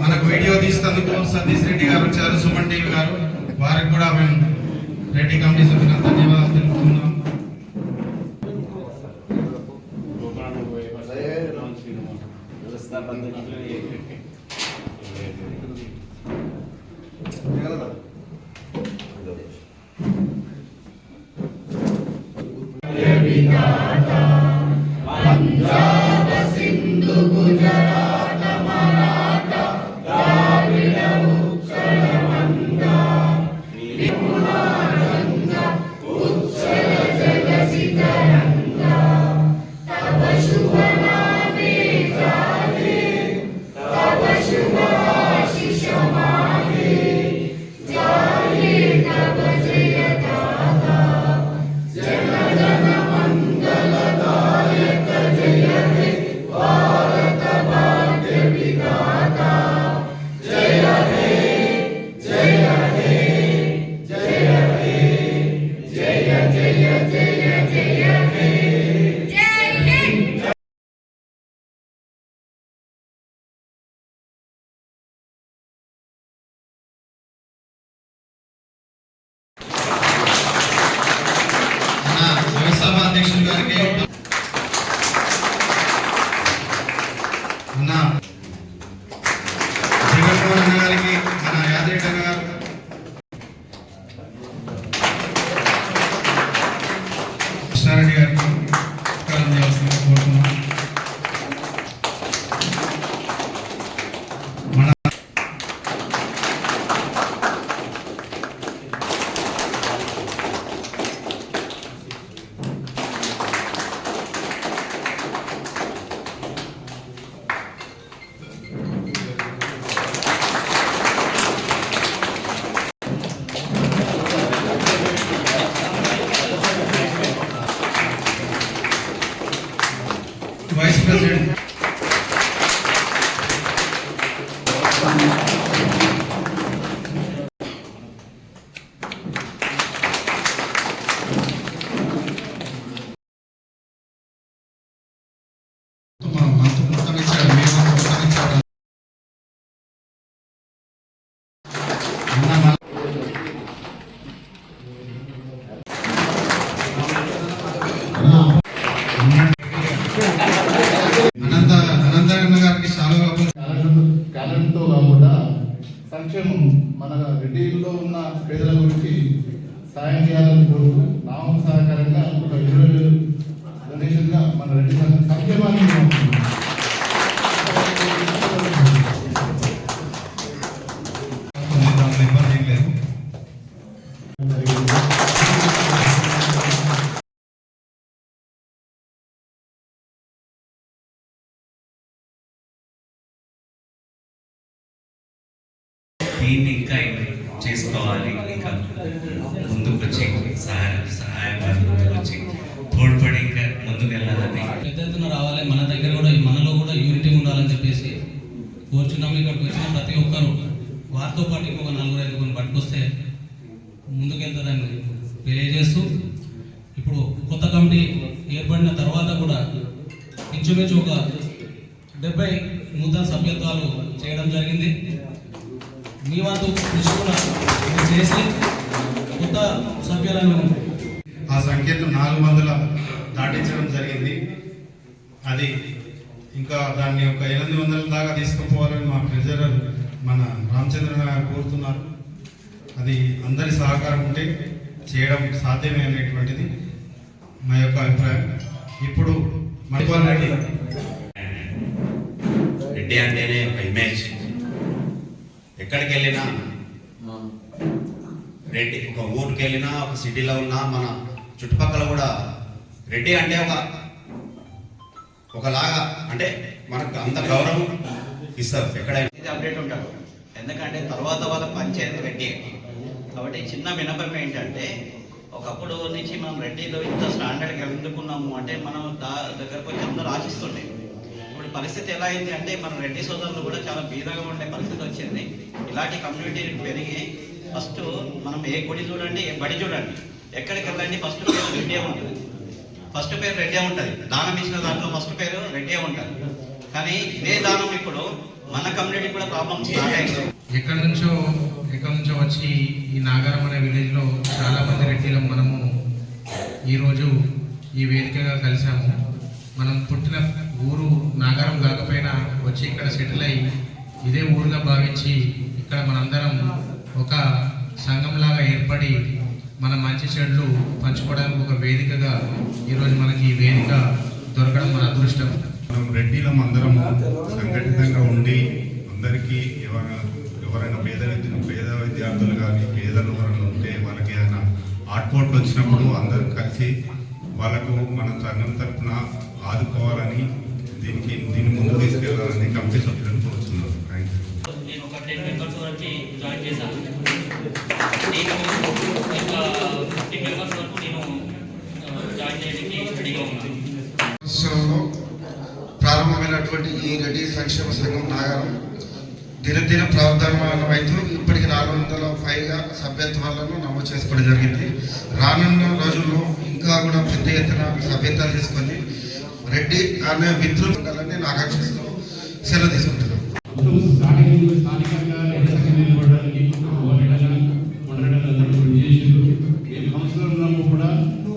మనకు వీడియో తీసినందుకు సతీష్ రెడ్డి గారు వచ్చారు సుమన్ టీవీ గారు. వారికి కూడా మేము రెడ్డి కమిటీ సభ్యులు ధన్యవాదాలు తెలుపుతున్నాం. మన అధ్యక్షులు గారికి ప్రజల గురించి సాయం చేయాలని కోరుతూ నామం సహకారంగా ఒక ఇరవై వేలు డొనేషన్గా మన రెడ్డి సంఘం సంక్షేమాన్ని దీన్ని ఇంకా చేసుకోవాలి. ముందుకు వచ్చే సహాయం ముందుకు వచ్చి. తోడ్పడి ఇంకా ముందుకు వెళ్ళాలని పెద్ద ఎత్తున రావాలి మన దగ్గర కూడా మనలో కూడా యూనిటీ ఉండాలని చెప్పేసి కోరుచున్నాము ఇక్కడికి వచ్చిన ప్రతి ఒక్కరు వారితో పాటు ఇంకొక నలుగురు ఐదుగురు పట్టుకొస్తే ముందుకెళ్తారని తెలియజేస్తూ ఇప్పుడు కొత్త కమిటీ ఏర్పడిన తర్వాత కూడా ఇంచుమించు ఒక డెబ్బై నూతన సభ్యత్వాలు చేయడం జరిగింది. మీ వంతు కృషి కూడా చేసి సభ్యులను ఆ సంఖ్యను నాలుగు వందల దాటించడం జరిగింది. అది ఇంకా దాన్ని ఒక ఎనిమిది వందల దాకా తీసుకుపోవాలని మా ట్రెజరర్ మన రామచంద్రన్ గారు కోరుతున్నారు. అది అందరి సహకారం ఉంటే చేయడం సాధ్యమే అనేటువంటిది మా యొక్క అభిప్రాయం. ఇప్పుడు మణిపాల్ రెడ్డి రెడ్డి అంటేనే ఒక ఇమేజ్ ఎక్కడికి వెళ్ళినా రెడ్డి ఒక ఊరికి వెళ్ళినా ఒక సిటీలో ఉన్నా మన చుట్టుపక్కల కూడా రెడ్డి అంటే ఒక ఒకలాగా అంటే మనకు అంత గౌరవం ఇస్తారు ఎక్కడైనా. అప్డేట్ ఉంటారు. ఎందుకంటే తర్వాత వాళ్ళ పంచాయతీ రెడ్డి కాబట్టి చిన్న వినపం ఏంటంటే ఒకప్పుడు నుంచి మనం రెడ్డిలో ఇంత స్టాండర్డ్కి ఎందుకున్నాము అంటే మనం దా దగ్గరకు వచ్చి అందరూ ఆశిస్తుండే. ఇప్పుడు పరిస్థితి ఎలా అయింది అంటే మన రెడ్డి సోదరులు కూడా చాలా బీదగా ఉండే పరిస్థితి వచ్చింది. ఇలాంటి కమ్యూనిటీ పెరిగి ఫస్ట్ మనం ఏ గుడి చూడండి ఏ బడి చూడండి. ఎక్కడికి వెళ్ళండి ఫస్ట్ పేరు రెడ్డే ఉంటుంది. ఫస్ట్ పేరు రెడ్డే ఉంటుంది. దానం ఇచ్చిన దాంట్లో ఫస్ట్ పేరు రెడ్డే ఉంటుంది. కానీ ఇదే దానం ఇప్పుడు మన కమ్యూనిటీ కూడా ప్రాబ్లమ్ స్టార్ట్ అయింది. ఎక్కడి నుంచో ఎక్కడి నుంచో వచ్చి ఈ నాగారం అనే విలేజ్లో చాలా మంది రెడ్డిలం మనము ఈరోజు ఈ వేదికగా కలిసాము మనం పుట్టిన ఊరు నాగారం కాకపోయినా వచ్చి ఇక్కడ సెటిల్ అయ్యి ఇదే ఊరుగా భావించి ఇక్కడ మనందరం ఒక సంఘంలాగా ఏర్పడి మన మంచి చెడులు పంచుకోవడానికి ఒక వేదికగా ఈరోజు మనకి ఈ వేదిక దొరకడం మన అదృష్టం. మనం రెడ్డిలం అందరము సంఘటితంగా ఉండి అందరికీ ఎవరైనా ఎవరైనా పేద విద్యను పేద విద్యార్థులు కానీ పేదలు ఎవరైనా ఉంటే వాళ్ళకి ఏదైనా ఆట్పోట్లు వచ్చినప్పుడు అందరూ కలిసి వాళ్ళకు మన సంఘం తరఫున ఆదుకోవాలని దీనికి దీన్ని ముందు తీసుకెళ్ళాలని కమిటీ సభ్యులను ఈ రెడ్డి సంక్షేమ సంఘం నాగారం దినదిన ప్రారంభం అవుతూ ఇప్పటికి నాలుగు వందల పైగా సభ్యత్వాలను నమోదు చేసుకోవడం జరిగింది. రానున్న రోజుల్లో ఇంకా కూడా పెద్ద ఎత్తున సభ్యత్వాలు తీసుకొని రెడ్డి అనే మిత్రులని నేను ఆకాంక్షిస్తూ సెలవు తీసుకుంటున్నాను స్థానికంగా స్థానికంగా ఎన్నికలు నిలబడడానికి ఉండగా ఉండడం చేసిండ్రు ఏ కౌన్సిలర్ ఉన్నామో కూడా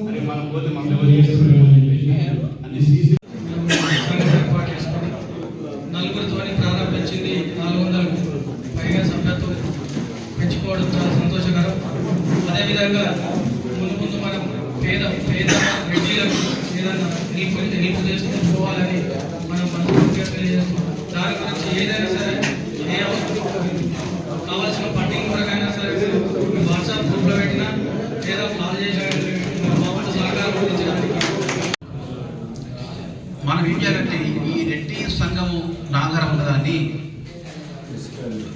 అరే మన పోతే మనం ఎవరు చేస్తున్నామో అని చెప్పేసి అన్ని సీసీ నలుగురితో ప్రారంభించింది నాలుగు వందల పైగా సభ్యత్వం పెంచుకోవడం చాలా సంతోషకరం అదేవిధంగా ముందు ముందు మనం పేద పేద రెడ్డిలకు ఏదైనా హెల్ప్ హెల్ప్ చేస్తూ పోవాలని మనం మనస్ఫూర్తిగా తెలియజేస్తున్నాం దాని గురించి ఏదైనా సరే ఏ అవసరం కావాల్సిన ఫండింగ్ కొరకైనా సరే వాట్సాప్ గ్రూప్లో పెట్టినా లేదా కాల్ చేసిన సహకారం అందించడానికి మనం ఏం చేయాలంటే ఈ రెడ్డి సంఘము నాగరం దాన్ని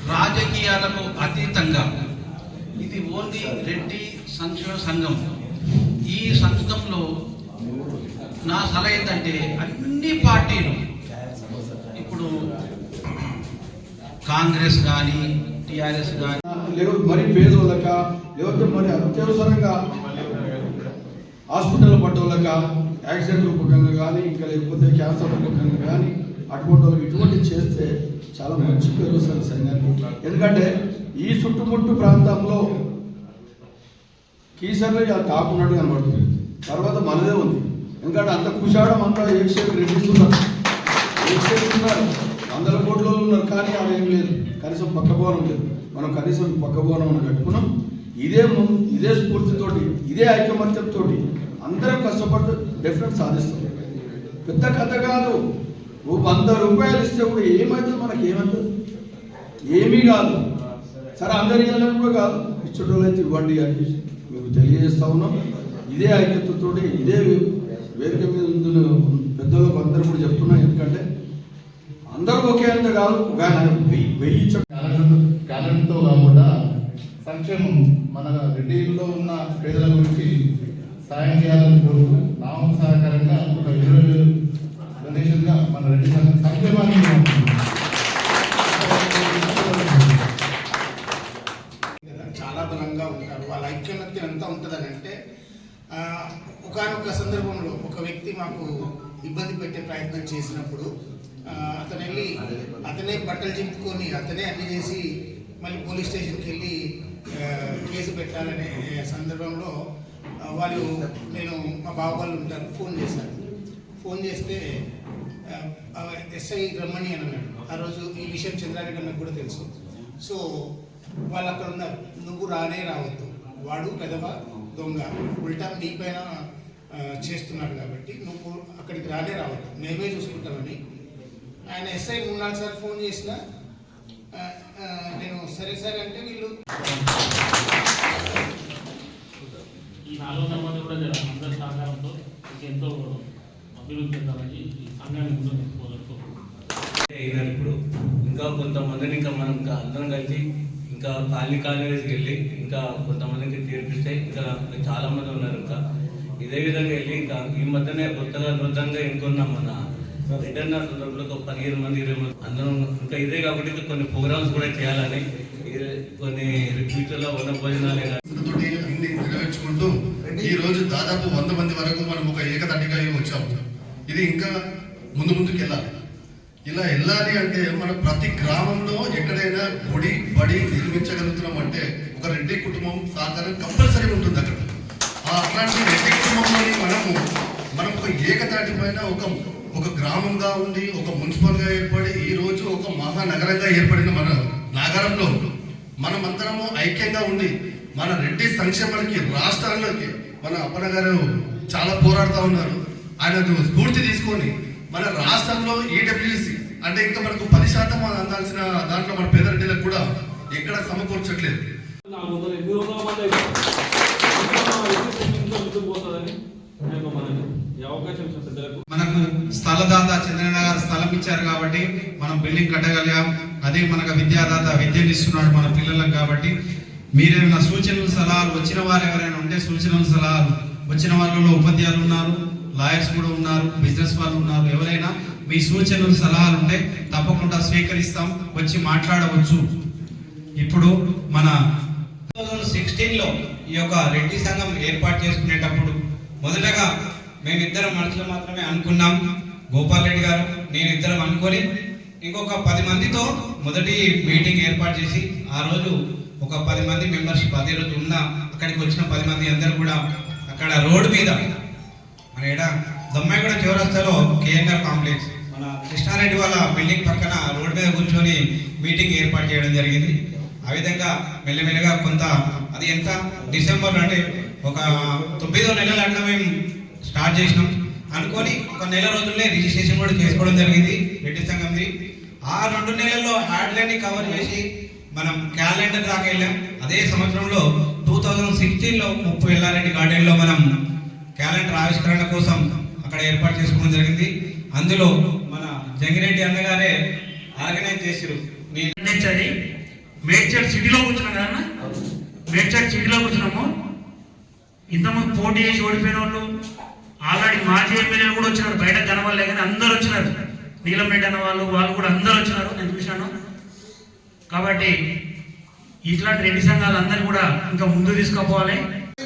రాజకీయాలకు అతీతంగా. ఇది ఓన్లీ రెడ్డి సంక్షేమ సంఘం. ఈ సంఘంలో నా సలహా ఏంటంటే అన్ని పార్టీలు ఇప్పుడు కాంగ్రెస్ కానీ టిఆర్ఎస్ కానీ లేకపోతే మరీ పేదోళ్ళక లేకపోతే మరి అత్యవసరంగా హాస్పిటల్ పడ్డోళ్ళక యాక్సిడెంట్ రూపకంగా కానీ ఇంకా లేకపోతే క్యాన్సర్ రూపకంగా కానీ అటువంటి ఇటువంటి చేస్తే చాలా మంచి పేరు వస్తుంది సంఘానికి. ఎందుకంటే ఈ చుట్టుముట్టు ప్రాంతంలో కీసర్లో ఇలా కాకున్నట్టు కనబడుతుంది. తర్వాత మనదే ఉంది. ఎందుకంటే అంత కుషాడం అంతా ఏషియన్ రెడ్డిస్ ఉన్నారు ఉన్నారు వందల కోట్ల ఉన్నారు కానీ అవి ఏం లేదు. కనీసం పక్క భవనం లేదు. మనం కనీసం పక్క భవనం అని కట్టుకున్నాం ఇదే ఇదే స్ఫూర్తితోటి ఇదే ఐకమత్యంతో అందరం కష్టపడుతూ డెఫినెట్ సాధిస్తాం. పెద్ద కథ కాదు. ఓ వంద రూపాయలు ఇస్తే కూడా ఏమవుతుంది మనకి ఏమవుతుంది ఏమీ కాదు. సరే అందరి కూడా కాదు. ఇచ్చేటోళ్ళు అయితే ఇవ్వండి అని మీకు తెలియజేస్తా ఉన్నాం. ఇదే ఐక్యతతో ఇదే వేదిక మీద ఉన్న పెద్దలకు అందరూ కూడా చెప్తున్నాం ఎందుకంటే అందరూ ఒకే అంత కాదు వెయ్యి క్యాలెండర్తో కాకుండా సంక్షేమం మన రెడ్డిలో ఉన్న పేదల గురించి సాయం చేయాలని కోరుతూ నామం సహకారంగా ఒక ఇరవై డొనేషన్గా మన రెడ్డి సంక్షేమాన్ని చాలా బలంగా ఉంటారు. వాళ్ళ ఐక్యమత్యం ఎంత ఉంటుందని అంటే ఒకనొక సందర్భంలో ఒక వ్యక్తి మాకు ఇబ్బంది పెట్టే ప్రయత్నం చేసినప్పుడు అతను వెళ్ళి అతనే బట్టలు చింపుకొని అతనే అన్ని చేసి మళ్ళీ పోలీస్ స్టేషన్కి వెళ్ళి కేసు పెట్టాలనే సందర్భంలో వాళ్ళు నేను మా బావ వాళ్ళు ఉంటారు ఫోన్ చేశాను ఫోన్ చేస్తే ఎస్ఐ రమ్మని అని అన్నాడు. ఆ రోజు ఈ విషయం చంద్రారెడ్డి అన్నకు కూడా తెలుసు. సో వాళ్ళు అక్కడ ఉన్నారు. నువ్వు రానే రావద్దు. వాడు పెదవ దొంగ. ఉల్టా నీపైన చేస్తున్నాడు కాబట్టి నువ్వు అక్కడికి రానే రావద్దు. మేమే చూసుకుంటామని ఆయన ఎస్ఐ మూడు నాలుగు సార్లు ఫోన్ చేసిన. నేను సరే సరే అంటే వీళ్ళు ఈ నాలుగు మంది కూడా అందరి సహకారంతో ఎంతో అభివృద్ధి చెందాలని ఈ సంఘాన్ని అయినప్పుడు ఇంకా కొంతమందిని ఇంకా మనం ఇంకా అందరం కలిసి ఇంకా కాలనీ కాలేజీకి వెళ్ళి ఇంకా కొంతమందికి తీర్పిస్తే ఇంకా చాలా మంది ఉన్నారు ఇంకా. ఇదే విధంగా వెళ్ళి ఇంకా ఈ మధ్యనే కొత్తగా నూతనంగా ఎన్నుకున్నాం మన రిటర్న్ సందర్భంలో ఒక పదిహేను మంది ఇరవై మంది అందరం ఇంకా ఇదే కాబట్టి కొన్ని ప్రోగ్రామ్స్ కూడా చేయాలని కొన్ని ఫ్యూచర్లో ఉన్న భోజనాలే నెరవేర్చుకుంటూ ఈ రోజు దాదాపు వంద మంది వరకు మనం ఒక ఏకతాటిగా వచ్చాము ఇది ఇంకా ముందు ముందుకు వెళ్ళాలి. ఇలా వెళ్ళాలి అంటే మన ప్రతి గ్రామంలో ఎక్కడైనా గుడి బడి నిర్మించగలుగుతున్నాం అంటే ఒక రెడ్డి కుటుంబం సహకారం కంపల్సరీ ఉంటుంది అక్కడ. అట్లాంటి రెడ్డి కుటుంబంలోని మనము మనం ఒక ఏకతాటి పైన ఒక ఒక గ్రామంగా ఉండి ఒక మున్సిపల్గా ఏర్పడి ఈ రోజు ఒక మహానగరంగా ఏర్పడిన మన నగరంలో మనమందరము ఐక్యంగా ఉండి మన రెడ్డి సంక్షేమానికి రాష్ట్రాల్లోకి మన అప్పన గారు చాలా పోరాడుతూ ఉన్నారు. ఆయన స్ఫూర్తి తీసుకొని మన రాష్ట్రంలో ఈడబ్ల్యూసి అంటే ఇంకా మనకు పది శాతం అందాల్సిన దాంట్లో మన పేద రెడ్డిలకు కూడా ఎక్కడ సమకూర్చట్లేదు. పోతుందని? మనకి ఈ అవకాశం ఇచ్చిన పెద్దలకు. మనకు స్థలదాత చంద్రన్న గారు స్థలం ఇచ్చారు కాబట్టి మనం బిల్డింగ్ కట్టగలిగాం. అదే మనకు విద్యాదాత విద్యను ఇస్తున్నాడు మన పిల్లలకు కాబట్టి. మీరేమైనా సూచనలు సలహాలు వచ్చిన వారు ఎవరైనా ఉంటే సూచనలు సలహాలు. వచ్చిన వాళ్ళలో ఉపాధ్యాయులు ఉన్నారు లాయర్స్ కూడా ఉన్నారు బిజినెస్ వాళ్ళు ఉన్నారు. ఎవరైనా మీ సూచనలు సలహాలు ఉంటే తప్పకుండా స్వీకరిస్తాం. వచ్చి మాట్లాడవచ్చు. ఇప్పుడు మన టూ థౌజండ్ సిక్స్టీన్లో ఈ యొక్క రెడ్డి సంఘం ఏర్పాటు చేసుకునేటప్పుడు మొదటగా మేమిద్దరం మనుషులు మాత్రమే అనుకున్నాం. గోపాల్ రెడ్డి గారు నేను ఇద్దరం అనుకొని ఇంకొక పది మందితో మొదటి మీటింగ్ ఏర్పాటు చేసి ఆ రోజు ఒక పది మంది మెంబర్షిప్ అదే రోజు ఉన్న అక్కడికి వచ్చిన పది మంది అందరూ కూడా అక్కడ రోడ్డు మీద మన ఏడ దొమ్మాయిగూడ చౌరస్తాలో కేఎన్ఆర్ కాంప్లెక్స్ మన కృష్ణారెడ్డి వాళ్ళ బిల్డింగ్ పక్కన రోడ్డు మీద కూర్చొని మీటింగ్ ఏర్పాటు చేయడం జరిగింది. ఆ విధంగా మెల్లమెల్లగా కొంత అది ఎంత? డిసెంబర్ అంటే ఒక తొమ్మిదో నెలలు అట్లా మేము స్టార్ట్ చేసినాం. అనుకొని ఒక నెల రోజుల్లో రిజిస్ట్రేషన్ కూడా చేసుకోవడం జరిగింది. రెడ్డి సంఘంది ఆ రెండు నెలల్లో యాడ్లన్నీ కవర్ చేసి మనం క్యాలెండర్ దాకా వెళ్ళాం. అదే సంవత్సరంలో టూ థౌజండ్ సిక్స్టీన్లో ముప్పు ఎల్లారెడ్డి గార్డెన్లో మనం క్యాలెండర్ ఆవిష్కరణ కోసం అక్కడ ఏర్పాటు చేసుకోవడం జరిగింది. అందులో మన జంగిరెడ్డి అన్నగారే ఆర్గనైజ్ చేసిరు. నేను మేడ్చల్ సిటీలో కూర్చున్నాం కదా మేడ్చల్ సిటీలో కూర్చున్నాము. ఇంతకుముందు పోటీ చేసి ఓడిపోయిన వాళ్ళు ఆల్రెడీ మాజీ ఎమ్మెల్యేలు కూడా వచ్చినారు బయట కనవాలే కానీ అందరూ వచ్చినారు. నీలం రెడ్డి అన్న వాళ్ళు వాళ్ళు కూడా అందరూ వచ్చినారు నేను చూశాను. కాబట్టి ఇట్లాంటి రెడ్డి సంఘాలు అందరినీ కూడా ఇంకా ముందు తీసుకుపోవాలి.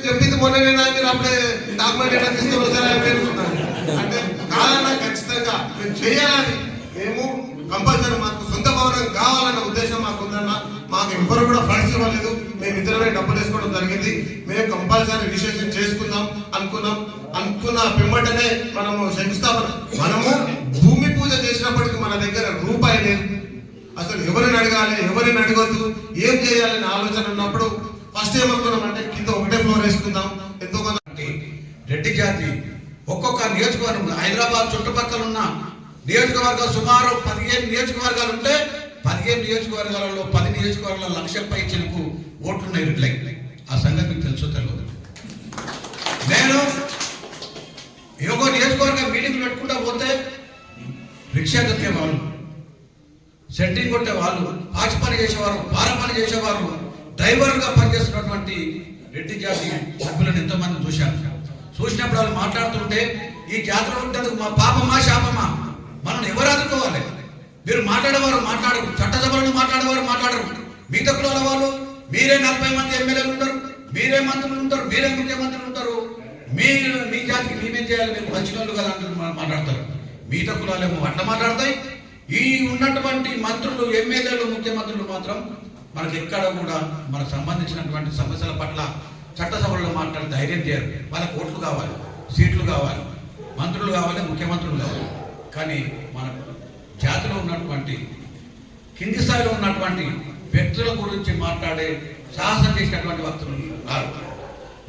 చెప్పింది మొన్న నేను అప్పుడే డాక్యుమెంట్ ఎట్లా తీసుకుని పేర్కొన్నాను అంటే కాదన్నా ఖచ్చితంగా మేము చేయాలని మేము కంపల్సరీ మాకు సొంత భవనం కావాలన్న ఉద్దేశం మాకు ఉందన్న మాకు ఎవ్వరు కూడా ఫండ్స్ ఇవ్వలేదు. చేసుకోవడం జరిగింది. మేము కంపల్సరీ రిజిస్ట్రేషన్ చేసుకుందాం అనుకున్నాం. అనుకున్న పిమ్మటనే మనము శంకుస్థాపన. మనము భూమి పూజ చేసినప్పటికీ మన దగ్గర రూపాయి లేదు. అసలు ఎవరిని అడగాలి ఎవరిని అడగొద్దు ఏం చేయాలని ఆలోచన ఉన్నప్పుడు ఫస్ట్ ఏమనుకున్నామంటే కింద ఒకటే ఫ్లోర్ వేసుకుందాం. ఎంతో కొంత రెడ్డి జాతి ఒక్కొక్క నియోజకవర్గం హైదరాబాద్ చుట్టుపక్కల ఉన్న నియోజకవర్గం సుమారు పదిహేను నియోజకవర్గాలు ఉంటే పదిహేను నియోజకవర్గాలలో పది నియోజకవర్గాల లక్ష పై చిలుకు ఓట్లున్నాయి రెడ్లకి ఆ సంగతి మీకు తెలుసో తెలియదు నేను ఏవో నియోజకవర్గ మీటింగ్ పెట్టుకుంటా పోతే రిక్షా దొక్కే వాళ్ళు సెంట్రింగ్ కొట్టే వాళ్ళు పాచి పని చేసేవారు పార పని చేసేవారు డ్రైవర్గా పనిచేస్తున్నటువంటి రెడ్డి జాతి సభ్యులను ఎంతోమంది చూశాను. చూసినప్పుడు వాళ్ళు మాట్లాడుతుంటే ఈ జాతర ఉంటుంది మా పాపమా శాపమా? మనం ఎవరు ఆదుకోవాలి? మీరు మాట్లాడేవారు మాట్లాడరు చట్టసభలను మాట్లాడేవారు మాట్లాడరు. మిగతా కులాల వాళ్ళు మీరే నలభై మంది ఎమ్మెల్యేలు ఉంటారు మీరే మంత్రులు ఉంటారు మీరే ముఖ్యమంత్రులు ఉంటారు. మీరు మీ జాతికి మేమేం చేయాలి? మీరు మంచినోళ్ళు కదా అంటారు మాట్లాడతారు. మిగతా కులాలేమో అట్లా మాట్లాడతాయి. ఈ ఉన్నటువంటి మంత్రులు ఎమ్మెల్యేలు ముఖ్యమంత్రులు మాత్రం మనకి ఎక్కడ కూడా మనకు సంబంధించినటువంటి సమస్యల పట్ల చట్టసభల్లో మాట్లాడే ధైర్యం చేయరు. వాళ్ళకి ఓట్లు కావాలి సీట్లు కావాలి మంత్రులు కావాలి ముఖ్యమంత్రులు కావాలి. కానీ మన జాతిలో ఉన్నటువంటి కింది స్థాయిలో ఉన్నటువంటి వ్యక్తుల గురించి మాట్లాడే సాహసం చేసినటువంటి వ్యక్తులు ఉన్నారు.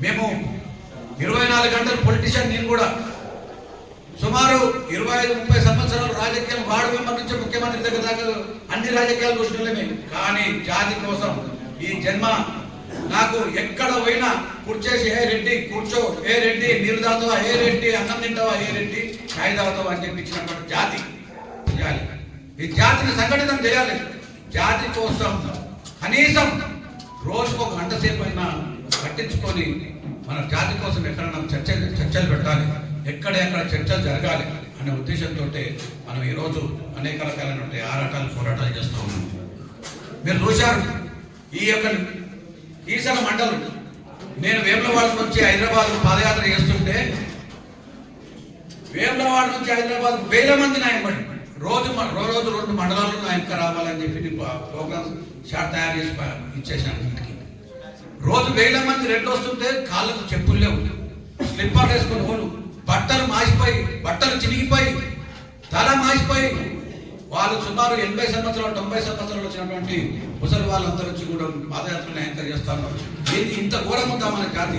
మేము ఇరవై నాలుగు గంటలు పొలిటీషియన్ నేను కూడా. సుమారు ఇరవై ఐదు ముప్పై సంవత్సరాలు రాజకీయాలు వాడు మెంబర్ నుంచి ముఖ్యమంత్రి దగ్గర దాకా అన్ని రాజకీయాలు చూసినమే కానీ జాతి కోసం ఈ జన్మ నాకు ఎక్కడ పోయినా కూర్చేసి ఏ రెడ్డి కూర్చో. ఏ రెడ్డి నీరు తాగుతావా? ఏ రెడ్డి అన్నం తింటావా? ఏ రెడ్డి చాయ్ తాగుతావా? అని చెప్పి ఇచ్చినటువంటి జాతి. చేయాలి ఈ జాతిని సంఘటితం చేయాలి. జాతి కోసం కనీసం రోజుకు ఒక గంట సేపు అయినా పట్టించుకొని మన జాతి కోసం ఎక్కడైనా చర్చ చర్చలు పెట్టాలి. ఎక్కడెక్కడ చర్చలు జరగాలి అనే ఉద్దేశంతో మనం ఈరోజు అనేక రకాలైనటువంటి ఆరాటాలు పోరాటాలు చేస్తూ ఉన్నాం. మీరు చూశారు ఈ యొక్క ఈసల మండలం. నేను వేములవాడ నుంచి హైదరాబాద్ పాదయాత్ర చేస్తుంటే వేములవాడ నుంచి హైదరాబాద్ వేల మంది నాయనబడి రోజు మ- రోజు రెండు మండలాలు ఆయనకి రావాలని చెప్పి ప్రోగ్రామ్ షార్ట్ తయారు చేసి ఇచ్చేసాను ఇంటికి. రోజు వేల మంది రెడ్లు వస్తుంటే కాళ్ళకు చెప్పులు లేవు. స్లిప్పర్ వేసుకుని వాళ్ళు బట్టలు మాసిపోయి బట్టలు చినిగిపోయి తల మాసిపోయి. వాళ్ళు సుమారు ఎనభై సంవత్సరాలు తొంభై సంవత్సరాలు వచ్చినటువంటి ముసలి వాళ్ళందరూ వచ్చి కూడా పాదయాత్రను యాంకర్ చేస్తాను ఇంత ఘోరం ఉందా మన జాతి